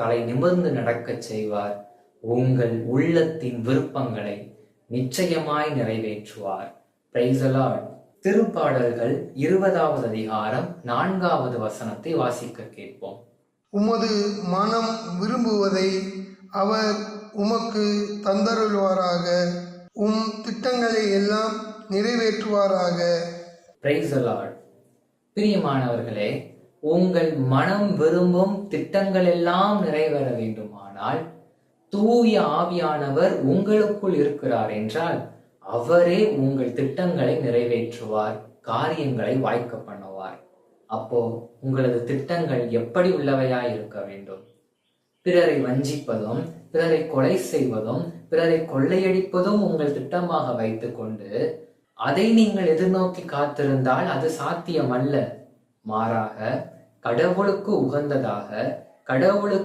தலை நிமிர்ந்து நடக்கச் செய்வார். உங்கள் உள்ளத்தின் விருப்பங்களை நிச்சயமாய் நிறைவேற்றுவார். Lord. திருப்பாடல்கள் இருபதாவது அதிகாரம் நான்காவது வசனத்தை வாசிக்க கேட்போம். உமது மனம் விரும்புவதை அவர் உமக்கு தந்தருள்வாராக. உம் திட்டங்களை எல்லாம் நிறைவேற்றுவாராக. Lord. பிரியமானவர்களே உங்கள் மனம் விரும்பும் திட்டங்கள் எல்லாம் நிறைவேற வேண்டுமானால் தூய ஆவியானவர் உங்களுக்குள் இருக்கிறார் என்றால் அவரே உங்கள் திட்டங்களை நிறைவேற்றுவார் காரியங்களை வாய்க்க பண்ணுவார். அப்போ உங்களது திட்டங்கள் எப்படி உள்ளவையாய் இருக்க வேண்டும்? பிறரை வஞ்சிப்பதும் பிறரை கொலை செய்வதும் பிறரை கொள்ளையடிப்பதும் உங்கள் திட்டமாக வைத்துக்கொண்டு அதை நீங்கள் எதிர்நோக்கி காத்திருந்தால் அது சாத்தியமல்ல. மாறாக கடவுளுக்கு உகந்ததாக கடவுளுக்கு